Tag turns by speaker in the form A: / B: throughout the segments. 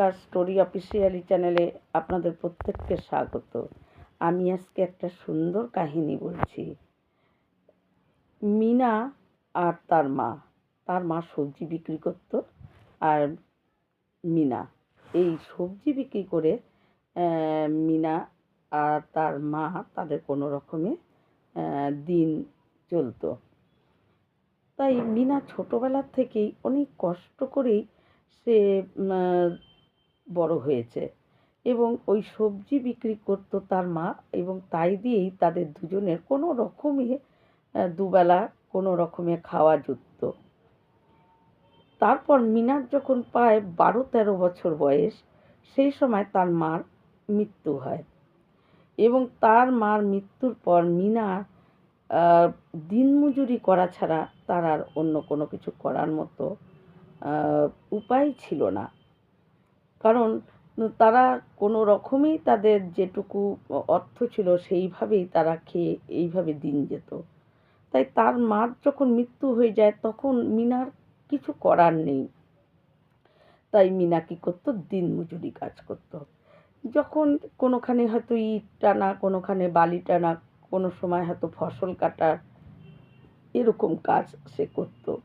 A: নমস্কার story officially চ্যানেলে আপনাদের প্রত্যেককে স্বাগত। আমি আজকে একটা সুন্দর কাহিনী বলছি। মিনা আর তার মা। তার মা সবজি বিক্রি করত আর মিনা। এই সবজি বিক্রি করে মিনা আর তার মা তাদের কোনো রকমে দিন চলতো। তাই মিনা ছোটোবেলার থেকেই অনেক কষ্ট করেই সে বড় হয়েছে। এবং ওই সবজি বিক্রি করতো তার মা এবং তাই দিয়েই তাদের দুজনের কোনো রকমে দুবেলা কোনো রকমে খাওয়া জুটত তারপর মিনার যখন পায় বারো তেরো বছর বয়স, সেই সময় তার মার মৃত্যু হয়। এবং তার মার মৃত্যুর পর মিনার দিনমজুরি করা ছাড়া তার আর অন্য কোনো কিছু করার মতো উপায় ছিল না। কারণ তারা কোনো রকমই তাদের যেটুকু অর্থ ছিল সেইভাবেই তারা খেয়ে এইভাবে দিন যেত। তাই তার মার যখন মৃত্যু হয়ে যায় তখন মিনার কিছু করার নেই। তাই মিনা কী করতো? দিনমজুরি কাজ করতো। যখন কোনোখানে হয়তো ইট টানা, কোনোখানে বালি টানা, কোনো সময় হয়তো ফসল কাটার এরকম কাজ সে করতো।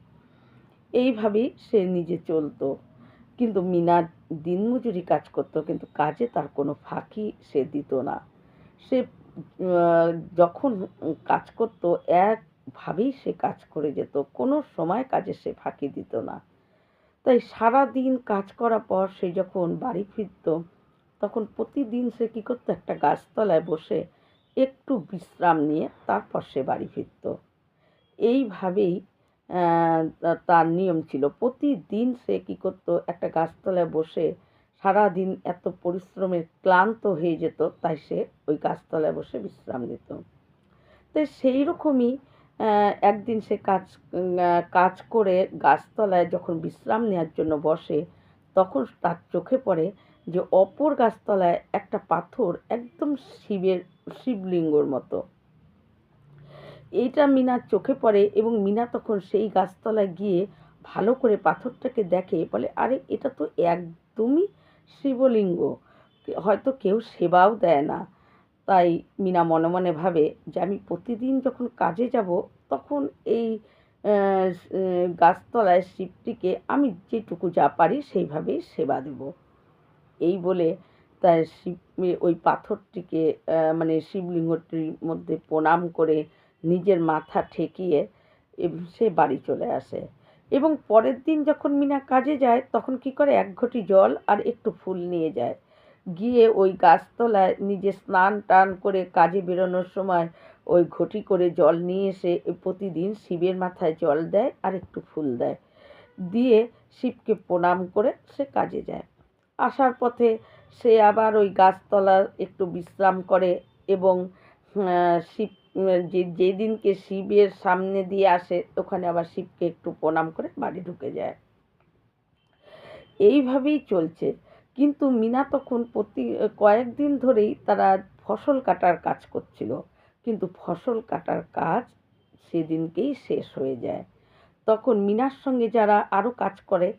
A: এইভাবেই সে নিজে চলতো। কিন্তু মিনা দিনমজুরি কাজ করতো, কিন্তু কাজে তার কোনো ফাঁকি সে দিত না। সে যখন কাজ করতো, একভাবেই সে কাজ করে যেত, কোনো সময় কাজে সে ফাঁকি দিত না। তাই সারা দিন কাজ করার পর সে যখন বাড়ি ফিরত, তখন প্রতিদিন সে কী করতো, একটা গাছতলায় বসে একটু বিশ্রাম নিয়ে তারপর সে বাড়ি ফিরত। এইভাবেই তার নিয়ম ছিল। প্রতিদিন সে কী করতো? একটা গাছতলায় বসে সারাদিন এত পরিশ্রমে ক্লান্ত হয়ে যেত, তাই সে ওই গাছতলায় বসে বিশ্রাম নিত। তো সেই রকমই একদিন সে কাজ কাজ করে গাছতলায় যখন বিশ্রাম নেওয়ার জন্য বসে, তখন তার চোখে পড়ে যে অপর গাছতলায় একটা পাথর একদম শিবের, শিবলিঙ্গর মতো। এইটা মিনার চোখে পড়ে এবং মিনা তখন সেই গাছতলায় গিয়ে ভালো করে পাথরটাকে দেখে, বলে, আরে, এটা তো একদমই শিবলিঙ্গ। হয়তো কেউ সেবাও দেয় না। তাই মিনা মনে মনে ভাবে যে, আমি প্রতিদিন যখন কাজে যাব, তখন এই গাছতলায় শিবটিকে আমি যেটুকু যা পারি সেইভাবেই সেবা দেব। এই বলে তার শিব, ওই পাথরটিকে মানে শিবলিঙ্গটির মধ্যে প্রণাম করে নিজের মাথা ঠেকিয়ে সে বাড়ি চলে আসে। এবং পরের দিন যখন মিনা কাজে যায়, তখন কি করে? এক ঘটি জল আর একটু ফুল নিয়ে যায়। গিয়ে ওই গাছতলায় নিজে স্নান টান করে কাজে বেরোনোর সময় ওই ঘটি করে জল নিয়ে এসে প্রতিদিন শিবের মাথায় জল দেয় আর একটু ফুল দেয়। দিয়ে শিবকে প্রণাম করে সে কাজে যায়। আসার পথে সে আবার ওই গাছতলা একটু বিশ্রাম করে এবং শিব যে, যেদিনকে শিবের সামনে দিয়ে আসে, ওখানে আবার শিবকে একটু প্রণাম করে বাড়ি ঢুকে যায়। এইভাবেই চলছে। কিন্তু মিনা তখন প্রতি কয়েকদিন ধরেই তারা ফসল কাটার কাজ করছিল। কিন্তু ফসল কাটার কাজ সেদিনকেই শেষ হয়ে যায়। তখন মিনার সঙ্গে যারা আরও কাজ করে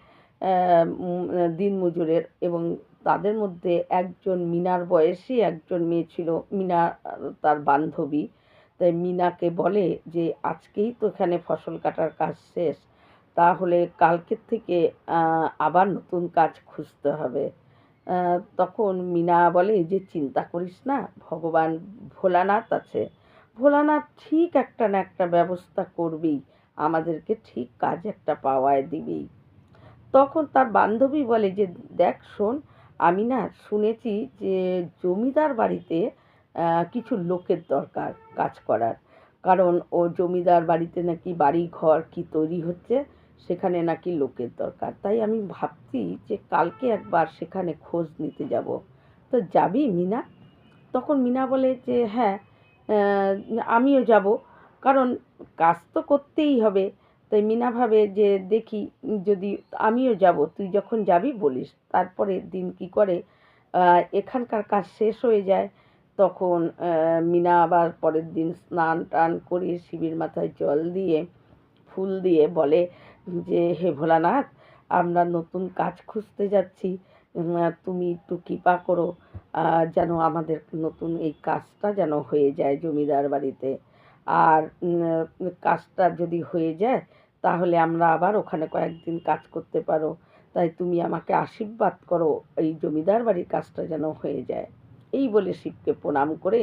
A: দিনমজুরের এবং তাদের মধ্যে একজন মিনার বয়সী একজন মেয়ে ছিল, মিনা, তার বান্ধবী। তাই মিনাকে বলে যে, আজকেই তো এখানে ফসল কাটার কাজ শেষ। তাহলে কালকের থেকে আবার নতুন কাজ খুঁজতে হবে। তখন মিনা বলে, যে, চিন্তা করিস না, ভগবান ভোলানাথ আছে। ভোলানাথ ঠিক একটা না একটা ব্যবস্থা করবেই। আমাদেরকে ঠিক কাজ একটা পাওয়ায় দিবেই। তখন তার বান্ধবী বলে যে, দেখ শোন, আমি না শুনেছি যে, জমিদার বাড়িতে কিছু লোকের দরকার কাজ করার। কারণ ও জমিদার বাড়িতে নাকি বাড়ি ঘর কি তৈরি হচ্ছে, সেখানে নাকি লোকের দরকার। তাই আমি ভাবছি যে কালকে একবার সেখানে খোঁজ নিতে যাব। তো যাবি মিনা? তখন মিনা বলে যে হ্যাঁ আমিও যাব। কারণ কাজ তো করতেই হবে। তাই মিনা ভাবে যে, দেখি, যদি আমিও যাব, তুই যখন যাবি বলিস। তারপরে দিন কি করে এখানকার কাজ শেষ হয়ে যায়। তখন মিনা আবার পরের দিন স্নান টান করে শিবের মাথায় জল দিয়ে, ফুল দিয়ে বলে যে, হে ভোলানাথ, আমরা নতুন কাজ খুঁজতে যাচ্ছি। তুমি একটু কৃপা করো যেন আমাদের নতুন এই কাজটা যেন হয়ে যায় জমিদার বাড়িতে। আর কাজটা যদি হয়ে যায়, তাহলে আমরা আবার ওখানে কয়েকদিন কাজ করতে পারো। তাই তুমি আমাকে আশীর্বাদ করো, এই জমিদার বাড়ির কাজটা যেন হয়ে যায়। এই বলে শিবকে প্রণাম করে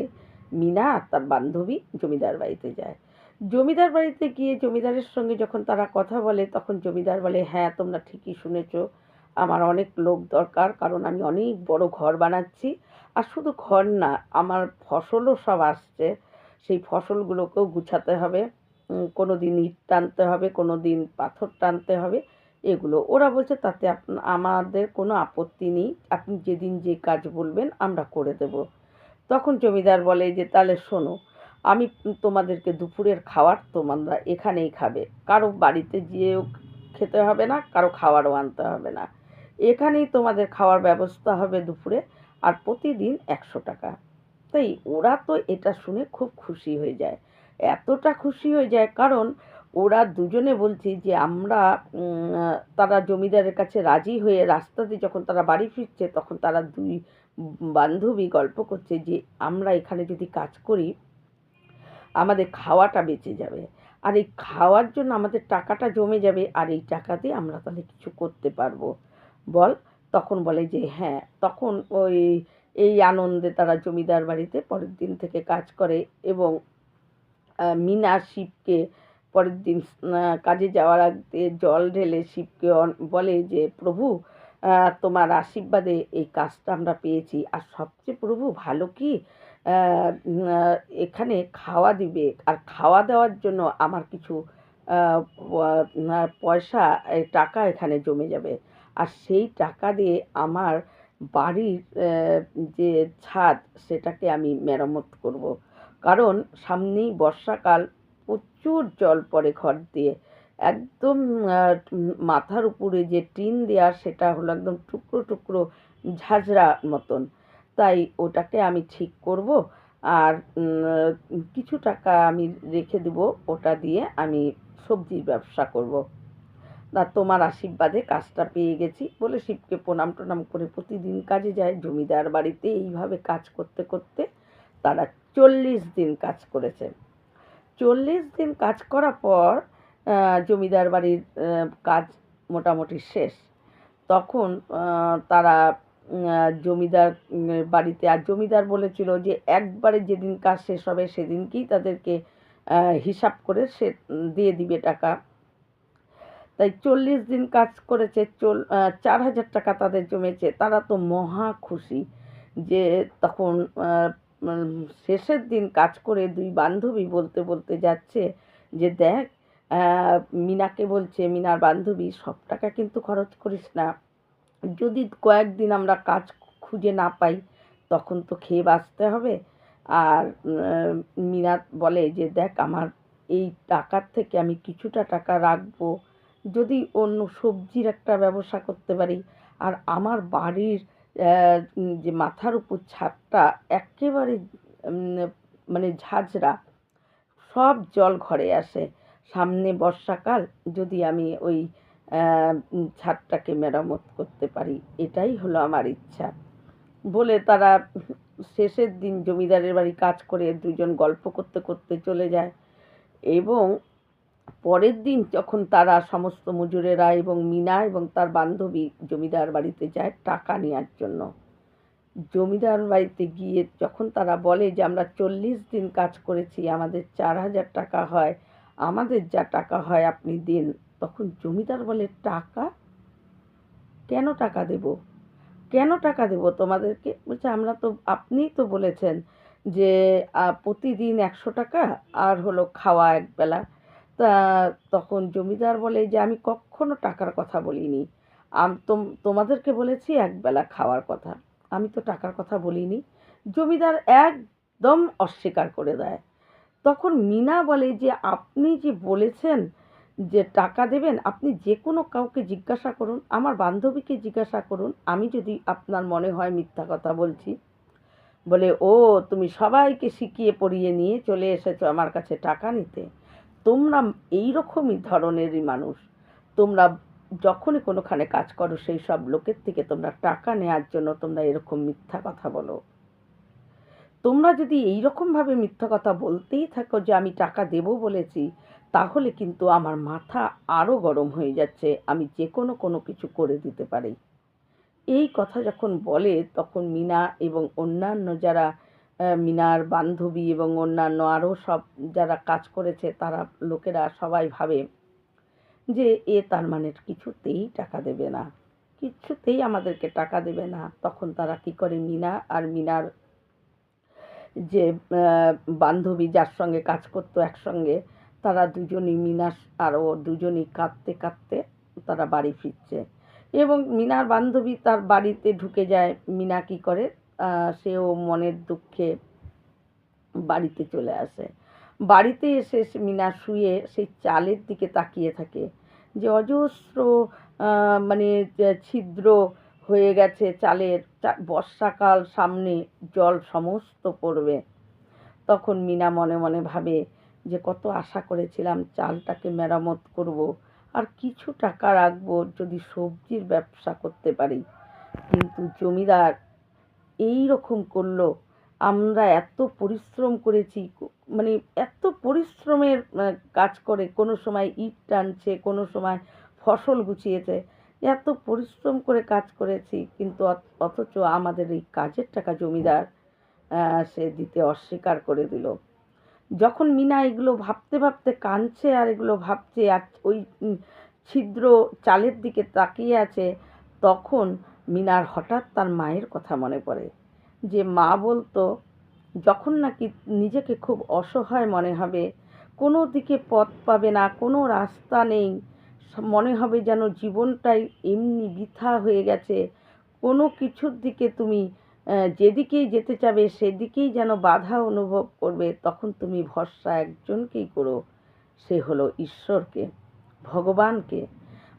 A: মিনা আর তার বান্ধবী জমিদার বাড়িতে যায়। জমিদার বাড়িতে গিয়ে জমিদারের সঙ্গে যখন তারা কথা বলে, তখন জমিদার বলে হ্যাঁ তোমরা ঠিকই শুনেছ। আমার অনেক লোক দরকার, কারণ আমি অনেক বড় ঘর বানাচ্ছি। আর শুধু ঘর না, আমার ফসলও সব আসছে। সেই ফসলগুলোকেও গুছাতে হবে। কোনো দিন ইট টানতে হবে কোনো দিন পাথর টানতে হবে। এগুলো। ওরা বলছে, তাতে আমাদের কোনো আপত্তি নেই। আপনি যেদিন যে কাজ বলবেন, আমরা করে দেব। তখন জমিদার বলে যে, তাহলে শোনো, আমি তোমাদেরকে দুপুরের খাবার তোমরা এখানেই খাবে। কারও বাড়িতে গিয়েও খেতে হবে না, কারও খাবারও আনতে হবে না। এখানেই তোমাদের খাওয়ার ব্যবস্থা হবে দুপুরে, আর প্রতিদিন একশো টাকা। তাই ওরা তো এটা শুনে খুব খুশি হয়ে যায়। এতটা খুশি হয়ে যায়, কারণ ওরা দুজনে বলছে যে আমরা তারা জমিদারের কাছে রাজি হয়ে রাস্তাতে যখন তারা বাড়ি ফিরছে তখন তারা দুই বান্ধবী গল্প করছে যে আমরা এখানে যদি কাজ করি, আমাদের খাওয়াটা বেঁচে যাবে। আর এই খাওয়ার জন্য আমাদের টাকাটা জমে যাবে, আর এই টাকা দিয়ে আমরা তাহলে কিছু করতে পারব। বল? তখন বলে যে হ্যাঁ। তখন ওই, এই আনন্দে তারা জমিদার বাড়িতে পরের দিন থেকে কাজ করে এবং মিনা শিবকে পরের দিন কাজে যাওয়ার আগে জল ঢেলে শিবকে বলে যে, প্রভু তোমার আশীর্বাদে এই কাজটা আমরা পেয়েছি। আর সবচেয়ে প্রভু, ভালো কি? এখানে খাওয়া দিবে। আর খাওয়া দেওয়ার জন্য আমার কিছু পয়সা টাকা এখানে জমে যাবে। আর সেই টাকা দিয়ে আমার বাড়ির যে ছাদ, সেটাকে আমি মেরামত করব। কারণ সামনেই বর্ষাকাল প্রচুর জল পড়ে ঘর দিয়ে। একদম মাথার উপরে যে টিন দেওয়া সেটা হলো একদম টুকরো টুকরো ঝাঁঝরা মতন। তাই ওটাকে আমি ঠিক করব আর কিছু টাকা আমি রেখে দেব ওটা দিয়ে আমি সবজির ব্যবসা করব। না তোমার আশীর্বাদে কাজটা পেয়ে গেছি বলে শিবকে প্রণাম টনাম করে প্রতিদিন কাজে যায়। জমিদার বাড়িতে এইভাবে কাজ করতে করতে তারা চল্লিশ দিন কাজ করেছে। চল্লিশ দিন কাজ করার পর জমিদার বাড়ির কাজ মোটামুটি শেষ। তখন তারা জমিদার বাড়িতে, আর জমিদার বলেছিল যে একবারে যেদিন কাজ শেষ হবে সেদিনকেই তাদেরকে হিসাব করে সে, দিয়ে দিবে টাকা। তাই চল্লিশ দিন কাজ করেছে, চল চার হাজার টাকা তাদের জমেছে। তারা তো মহা খুশি যে তখন শেষের দিন কাজ করে দুই বান্ধবী বলতে বলতে যাচ্ছে যে, দেখ মিনাকে বলছে, মিনার বান্ধবী, সব টাকা কিন্তু খরচ করিস না। যদি কয়েকদিন আমরা কাজ খুঁজে না পাই, তখন তো খেয়ে বাঁচতে হবে। আর মিনা বলে যে, দেখ, আমার এই টাকার থেকে আমি কিছুটা টাকা রাখব। যদি অন্য সবজির একটা ব্যবসা করতে পারি, আর আমার বাড়ির যে মাথার উপর ছাদটা একেবারে মানে ঝাঁঝরা, সব জল ঘরে আসে। সামনে বর্ষাকাল, যদি আমি ওই ছাদটাকে মেরামত করতে পারি, এটাই হলো আমার ইচ্ছা। বলে তারা শেষের দিন জমিদারের বাড়ি কাজ করে দুজন গল্প করতে করতে চলে যায় এবং পরের দিন যখন তারা সমস্ত মজুরেরা এবং মিনা এবং তার বান্ধবী জমিদার বাড়িতে যায় টাকা নেওয়ার জন্য। জমিদার বাড়িতে গিয়ে যখন তারা বলে যে, আমরা চল্লিশ দিন কাজ করেছি, আমাদের চার হাজার টাকা হয়, আমাদের যা টাকা হয় আপনি দিন। তখন জমিদার বলে, টাকা? কেন টাকা দেব? কেন টাকা দেব তোমাদেরকে? বলছে, আমরা তো, আপনিই তো বলেছেন যে প্রতিদিন একশো টাকা, আর হলো খাওয়া একবেলা। তা তখন জমিদার বলে যে, আমি কখনো টাকার কথা বলিনি। তোমাদেরকে বলেছি একবেলা খাওয়ার কথা। আমি তো টাকার কথা বলিনি। জমিদার একদম অস্বীকার করে দেয়। তখন মিনা বলে যে, আপনি যে বলেছেন যে টাকা দেবেন, আপনি যে কোনো কাউকে জিজ্ঞাসা করুন, আমার বান্ধবীকে জিজ্ঞাসা করুন। আমি যদি আপনার মনে হয় মিথ্যা কথা বলছি। বলে, ও, তুমি সবাইকে শিখিয়ে পড়িয়ে নিয়ে চলে এসেছ আমার কাছে টাকা নিতে। তোমরা এই রকমই ধরনেরই মানুষ। তোমরা যখনই কোনোখানে কাজ করো, সেই সব লোকের থেকে তোমরা টাকা নেওয়ার জন্য তোমরা এরকম মিথ্যা কথা বলো। তোমরা যদি এই রকমভাবে মিথ্যা কথা বলতেই থাকো যে, আমি টাকা দেব বলেছি, তাহলে কিন্তু আমার মাথা আরও গরম হয়ে যাচ্ছে, আমি যে কোনো কোনো কিছু করে দিতে পারি। এই কথা যখন বলে, তখন মিনা এবং অন্যান্য যারা মিনার বান্ধবী এবং অন্যান্য আরও সব যারা কাজ করেছে, তারা লোকেরা সবাই ভাবে যে এ তার মানে কিছুতেই টাকা দেবে না। কিছুতেই আমাদেরকে টাকা দেবে না। তখন তারা কি করে? মিনা আর মিনার যে বান্ধবী যার সঙ্গে কাজ করতো একসঙ্গে, তারা দুজনই মিনা আরও দুজনই কাঁদতে কাঁদতে তারা বাড়ি ফিরছে। এবং মিনার বান্ধবী তার বাড়িতে ঢুকে যায়। মিনা কি করে? সেও মনের দুঃখে বাড়িতে চলে আসে। বাড়িতে এসে মিনা শুয়ে সেই চালের দিকে তাকিয়ে থাকে। যে অজস্র মানে ছিদ্র হয়ে গেছে চালের বর্ষাকাল সামনে জল সমস্ত পড়বে। তখন মিনা মনে মনে ভাবে যে কত আশা করেছিলাম চালটাকে মেরামত করব, আর কিছু টাকা রাখব যদি সবজির ব্যবসা করতে পারি। কিন্তু জমিদার এই রকম করল। আমরা এত পরিশ্রম করেছি মানে এত পরিশ্রমের কাজ করে, কোনো সময় ইট টানছে, কোনো সময় ফসল গুছিয়েছে, এত পরিশ্রম করে কাজ করেছি, কিন্তু অথচ আমাদের এই কাজের টাকা জমিদার সে দিতে অস্বীকার করে দিল। যখন মিনা এগুলো ভাবতে ভাবতে কাঁদছে আর এগুলো ভাবছে, আর ওই ছিদ্র চালের দিকে তাকিয়ে আছে, তখন মিনার হঠাৎ তার মায়ের কথা মনে পড়ে। যে মা বলতো, যখন নাকি নিজেকে খুব অসহায় মনে হবে, কোনো দিকে পথ পাবে না, কোনো রাস্তা নেই, মনে হবে যেন জীবনটাই এমনি বৃথা হয়ে গেছে। কোনো কিছুর দিকে তুমি যেদিকেই যেতে চাবে, সেদিকেই যেন বাধা অনুভব করবে, তখন তুমি ভরসা একজনকেই করো। সে হলো ঈশ্বরকে, ভগবানকে।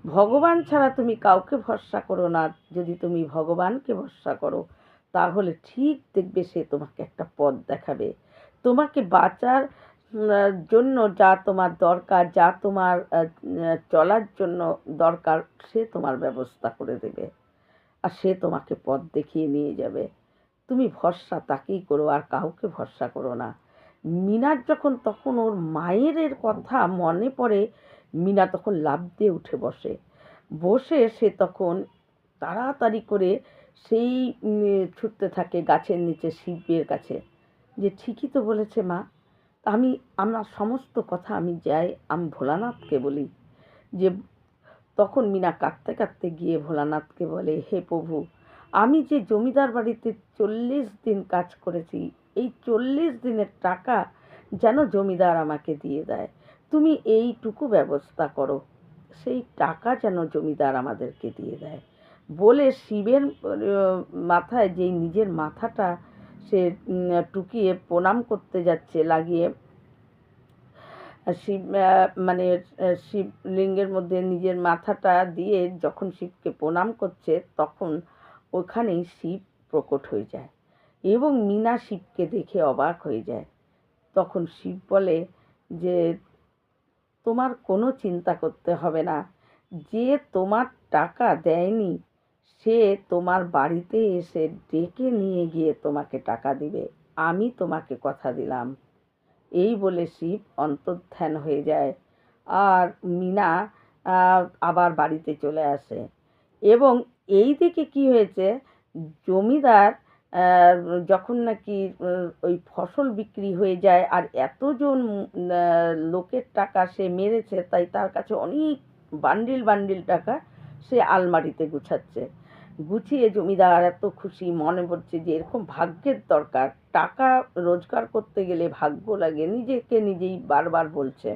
A: ভগবান ছাড়া তুমি কাউকে ভরসা করো না। যদি তুমি ভগবানকে ভরসা করো, তাহলে ঠিক দেখবে সে তোমাকে একটা পথ দেখাবে। তোমাকে বাঁচার জন্য যা তোমার দরকার, যা তোমার চলার জন্য দরকার, সে তোমার ব্যবস্থা করে দেবে। আর সে তোমাকে পথ দেখিয়ে নিয়ে যাবে। তুমি ভরসা তাকেই করো, আর কাউকে ভরসা করো না। মিনার যখন, তখন ওর মায়ের কথা মনে পড়ে মিনা তখন লাফ দিয়ে উঠে বসে। বসে সে তখন তাড়াতাড়ি করে সেই ছুটতে থাকে গাছের নিচে শিবের কাছে। যে, ঠিকই তো বলেছে মা। আমি, আমার সমস্ত কথা আমি যাই, আমি ভোলানাথকে বলি। যে, তখন মিনা কাঁদতে কাঁদতে গিয়ে ভোলানাথকে বলে, হে প্রভু, আমি যে জমিদার বাড়িতে চল্লিশ দিন কাজ করেছি, এই চল্লিশ দিনের টাকা যেন জমিদার আমাকে দিয়ে দেয়। তুমি এইটুকু ব্যবস্থা করো। সেই টাকা যেন জমিদার আমাদেরকে দিয়ে দেয়। বলে শিবের মাথায় যেই নিজের মাথাটা সে টুকিয়ে প্রণাম করতে যাচ্ছে, লাগিয়ে শিব মানে শিবলিঙ্গের মধ্যে নিজের মাথাটা দিয়ে যখন শিবকে প্রণাম করছে, তখন ওখানেই শিব প্রকট হয়ে যায় এবং মিনা শিবকে দেখে অবাক হয়ে যায়। তখন শিব বলে যে তোমার কোনো চিন্তা করতে হবে না। যে তোমার টাকা দেয়নি, সে তোমার বাড়িতে এসে ডেকে নিয়ে গিয়ে তোমাকে টাকা দিবে। আমি তোমাকে কথা দিলাম। এই বলে শিব অন্তর্ধান হয়ে যায়। আর মিনা আবার বাড়িতে চলে আসে। এবং এই দিকে কি হয়েছে? জমিদার যখন নাকি ওই ফসল বিক্রি হয়ে যায় আর এতজন লোকের টাকা সে মেরেছে, তাই তার কাছে অনেক বান্ডিল বান্ডিল টাকা সে আলমারিতে গুছাচ্ছে। গুছিয়ে জমিদার এত খুশি, মনে পড়ছে যে এরকম ভাগ্যের দরকার। টাকা রোজগার করতে গেলে ভাগ্য লাগে, নিজেকে নিজেই বারবার বলছে।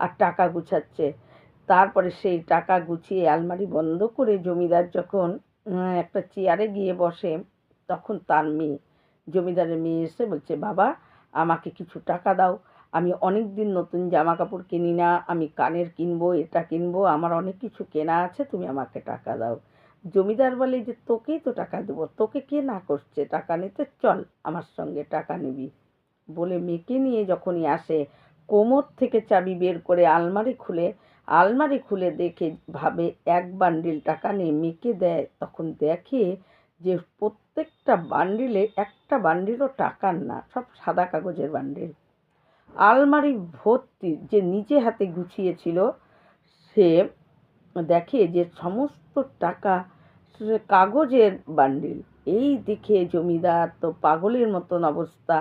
A: আর টাকা গুছাচ্ছে। তারপরে সেই টাকা গুছিয়ে আলমারি বন্ধ করে জমিদার যখন একটা চেয়ারে গিয়ে বসে তখন তার মেয়ে, জমিদারের মেয়ে এসে বলছে, বাবা, আমাকে কিছু টাকা দাও। আমি অনেক দিন নতুন জামা কাপড় কিনি না। আমি কানের কিনবো, এটা কিনবো, আমার অনেক কিছু কেনা আছে, তুমি আমাকে টাকা দাও। জমিদার বলে, যে তোকেই তো টাকা দেবো, তোকে কে না করছে? টাকা নিতে চল, আমার সঙ্গে টাকা নিবি। বলে মেয়েকে নিয়ে যখনই আসে, কোমর থেকে চাবি বের করে আলমারি খুলে আলমারি খুলে দেখে ভাবে, এক বান্ডিল টাকা নিয়ে মেয়েকে দেয়। তখন দেখে যে প্রত্যেকটা বান্ডিলে একটা বান্ডিলও টাকার না, সব সাদা কাগজের বান্ডিল। আলমারি ভর্তি যে নিজে হাতে গুছিয়েছিল, সে দেখে যে সমস্ত টাকা কাগজের বান্ডিল। এই দেখে জমিদার তো পাগলের মতন অবস্থা।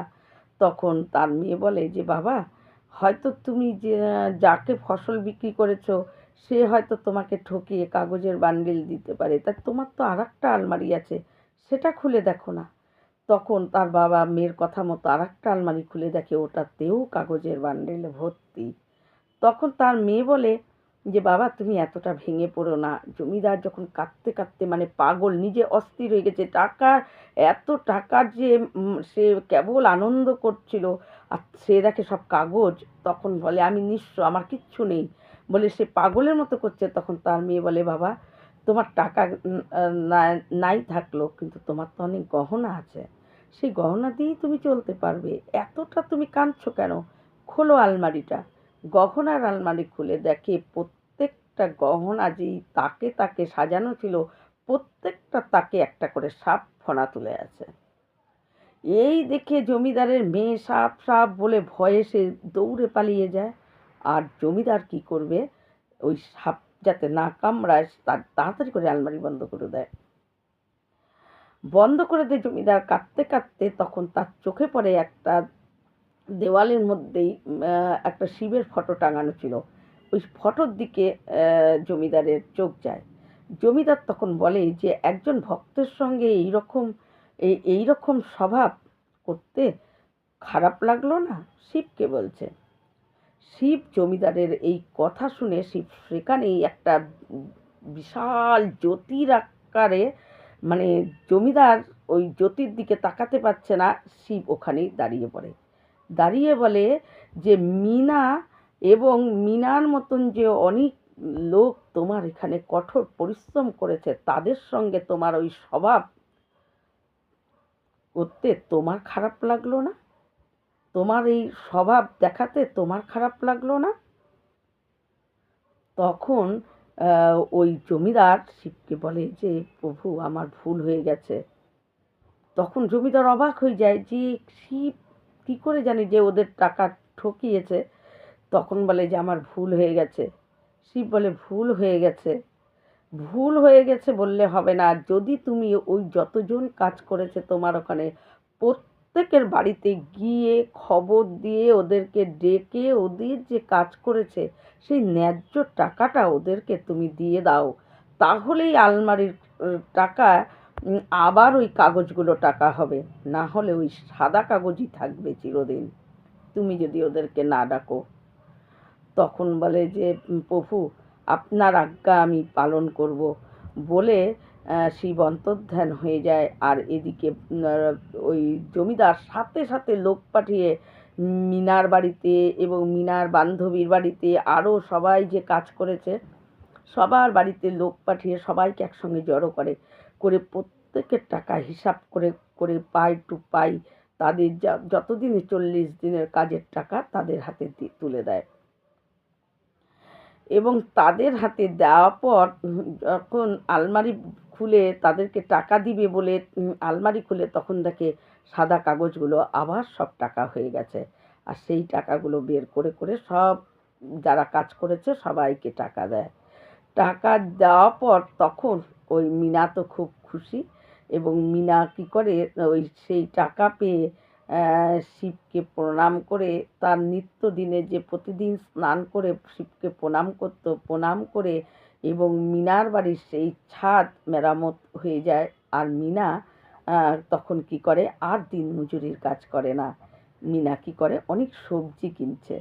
A: তখন তার মেয়ে বলে যে, বাবা, হয়তো তুমি যে, যাকে ফসল বিক্রি করেছ সে হয়তো তোমাকে ঠকিয়ে কাগজের বান্ডিল দিতে পারে। তা তোমার তো আর একটা আলমারি আছে, সেটা খুলে দেখো না। তখন তার বাবা মেয়ের কথা মতো আর একটা আলমারি খুলে দেখে, ওটাতেও কাগজের বান্ডিল ভর্তি। তখন তার মেয়ে বলে যে, বাবা, তুমি এতটা ভেঙে পড়ো না। জমিদার যখন কাঁদতে কাঁদতে মানে পাগল, নিজে অস্থির হয়ে গেছে। টাকার, এত টাকার যে সে কেবল আনন্দ করছিল। আর সে দেখে সব কাগজ। তখন বলে, আমি নিঃস্ব, আমার কিচ্ছু নেই। বলে সে পাগলের মতো করছে, তখন তার মেয়ে বলে, বাবা, তোমার টাকা নাই থাকল, কিন্তু তোমার তো অনেক গহনা আছে। সেই গহনা দিয়েই তুমি চলতে পারবে। এতটা তুমি কাঁদছো কেন? খোলো আলমারিটা। গহনার আলমারি খুলে দেখে প্রত্যেকটা গহনা যেই তাকে তাকে সাজানো ছিল, প্রত্যেকটা তাকে একটা করে সাপ ফনা তুলে আছে। এই দেখে জমিদারের মেয়ে সাপ সাপ বলে ভয়ে সে দৌড়ে পালিয়ে যায়। আর জমিদার কি করবে? ওই সাপ যাতে না কামড়ায়, তার তাড়াতাড়ি করে আলমারি বন্ধ করে দেয়। বন্ধ করে দিয়ে জমিদার কাঁদতে কাঁদতে তখন তার চোখে পড়ে একটা দেওয়ালের মধ্যেই একটা শিবের ফটো টাঙানো ছিল। ওই ফটোর দিকে জমিদারের চোখ যায়। জমিদার তখন বলে যে, একজন ভক্তের সঙ্গে এইরকম, এই, এইরকম স্বভাব করতে খারাপ লাগল না? শিবকে বলছে। শিব জমিদারের এই কথা শুনে শিব সেখানেই একটা বিশাল জ্যোতির আকারে মানে জমিদার ওই জ্যোতির দিকে তাকাতে পারছে না, শিব ওখানেই দাঁড়িয়ে পড়ে। দাঁড়িয়ে বলে যে, মিনা এবং মিনার মতন যে অনেক লোক তোমার এখানে কঠোর পরিশ্রম করেছে, তাদের সঙ্গে তোমার ওই স্বভাব করতে তোমার খারাপ লাগল না? তোমার এই স্বভাব দেখাতে তোমার খারাপ লাগল না? তখন ওই জমিদার শিবকে বলে যে, প্রভু, আমার ভুল হয়ে গেছে। তখন জমিদার অবাক হয়ে যায়, যে শিব কী করে জানি যে ওদের টাকা ঠকিয়েছে? তখন বলে যে, আমার ভুল হয়ে গেছে। শিব বলে, ভুল হয়ে গেছে। ভুল হয়ে গেছে বললে হবে না। যদি তুমি ওই যতজন কাজ করেছে তোমার ওখানে প্রত্যেকের বাড়িতে গিয়ে খবর দিয়ে ওদেরকে ডেকে ওদের যে কাজ করেছে, সেই ন্যায্য টাকাটা ওদেরকে তুমি দিয়ে দাও। তাহলেই আলমারির টাকা আবার ওই কাগজগুলো টাকা হবে। না হলে ওই সাদা কাগজই থাকবে চিরদিন। তুমি যদি ওদেরকে না ডাকো। তখন বলে যে প্রভু আপনার আজ্ঞা আমি পালন করব। বলে শিব অন্তর্ধান হয়ে যায়। আর এদিকে ওই জমিদার সাথে সাথে লোক পাঠিয়ে মিনার বাড়িতে এবং মিনার বান্ধবীর বাড়িতে আরও সবাই যে কাজ করেছে, সবার বাড়িতে লোক পাঠিয়ে সবাইকে একসঙ্গে জড়ো করে করে প্রত্যেকের টাকা হিসাব করে করে পাই টু পাই তাদের যা, যতদিনে চল্লিশ দিনের কাজের টাকা তাদের হাতে তুলে দেয়। এবং তাদের হাতে দেওয়ার পর, যখন আলমারি খুলে তাদেরকে টাকা দিবে বলে আলমারি খুলে তখন দেখে সাদা কাগজগুলো আবার সব টাকা হয়ে গেছে। আর সেই টাকাগুলো বের করে করে সব যারা কাজ করেছে সবাইকে টাকা দেয়। টাকা দেওয়ার পর তখন ওই মিনা তো খুব খুশি এবং মিনা কী করে, ওই সেই টাকা পেয়ে শিবকে প্রণাম করে তার নিত্যদিনে যে প্রতিদিন স্নান করে শিবকে প্রণাম করতো, প্রণাম করে এবং মিনার বাড়ির সেই ছাদ মেরামত হয়ে যায়। আর মিনা তখন কি করে? আর দিন মজুরির কাজ করে না। মিনা কি করে? অনেক সবজি কিনছে।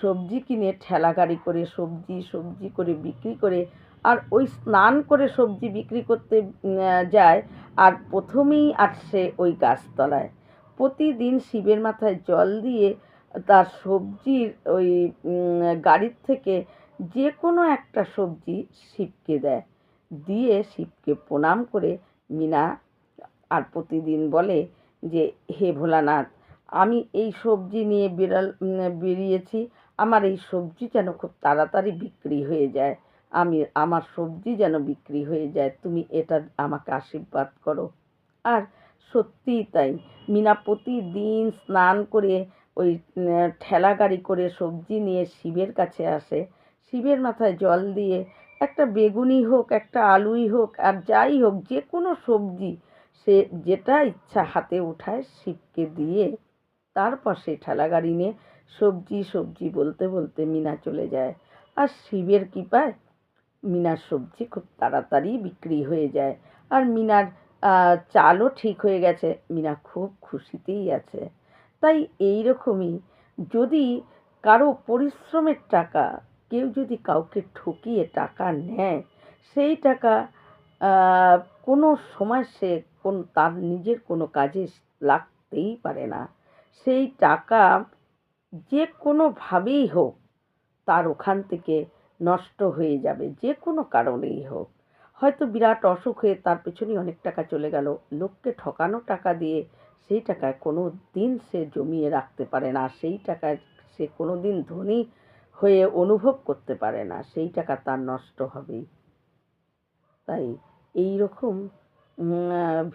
A: সবজি কিনে ঠেলা গাড়ি করে, সবজি সবজি করে বিক্রি করে আর ওই স্নান করে সবজি বিক্রি করতে যায়। আর প্রথমেই আসছে ওই গাছতলায়। প্রতিদিন শিবের মাথায় জল দিয়ে তার সবজির ওই গাড়ির থেকে যে কোনো একটা সবজি শিবকে দেয়। দিয়ে শিবকে প্রণাম করে মিনা আর প্রতিদিন বলে যে হে ভোলানাথ আমি এই সবজি নিয়ে উম, বেরিয়েছি। আমার এই সবজি যেন খুব তাড়াতাড়ি বিক্রি হয়ে যায়। আমি আমার সবজি যেন বিক্রি হয়ে যায়। তুমি এটা আমাকে আশীর্বাদ করো। আর সত্যিই তাই। মিনা প্রতিদিন স্নান করে ওই ঠেলা গাড়ি করে সবজি নিয়ে শিবের কাছে আসে। শিবের মাথায় জল দিয়ে একটা বেগুনি হোক, একটা আলুই হোক, আর যাই হোক যে কোনো সবজি সে যেটা ইচ্ছা হাতে উঠায় শিবকে দিয়ে। তারপর সে ঠেলা গাড়ি নিয়ে সবজি সবজি বলতে বলতে মিনা চলে যায়। আর শিবের কৃপায় মিনার সবজি খুব তাড়াতাড়ি বিক্রি হয়ে যায়। আর মিনার চালও ঠিক হয়ে গেছে। মিনা খুব খুশিতেই আছে। তাই এই রকমই যদি কারও পরিশ্রমের টাকা কেউ যদি কাউকে ঠকিয়ে টাকা নেয়, সেই টাকা কোনো সময় সে কোন, তার নিজের কোনো কাজে লাগতেই পারে না। সেই টাকা যে কোনোভাবেই হোক, তার ওখান থেকে নষ্ট হয়ে যাবে, যে কোনো কারণেই হোক। হয়তো বিরাট অসুখ হয়ে তার পেছনেই অনেক টাকা চলে গেল। লোককে ঠকানো টাকা দিয়ে সেই টাকায় কোনো দিন সে জমিয়ে রাখতে পারে না। সেই টাকায় সে কোনো দিন ধনী হয়ে অনুভব করতে পারে না। সেই টাকা তার নষ্ট হবেই। তাই এই রকম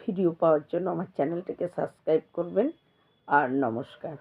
A: ভিডিও পাওয়ার জন্য আমার চ্যানেলটিকে সাবস্ক্রাইব করবেন। আর নমস্কার।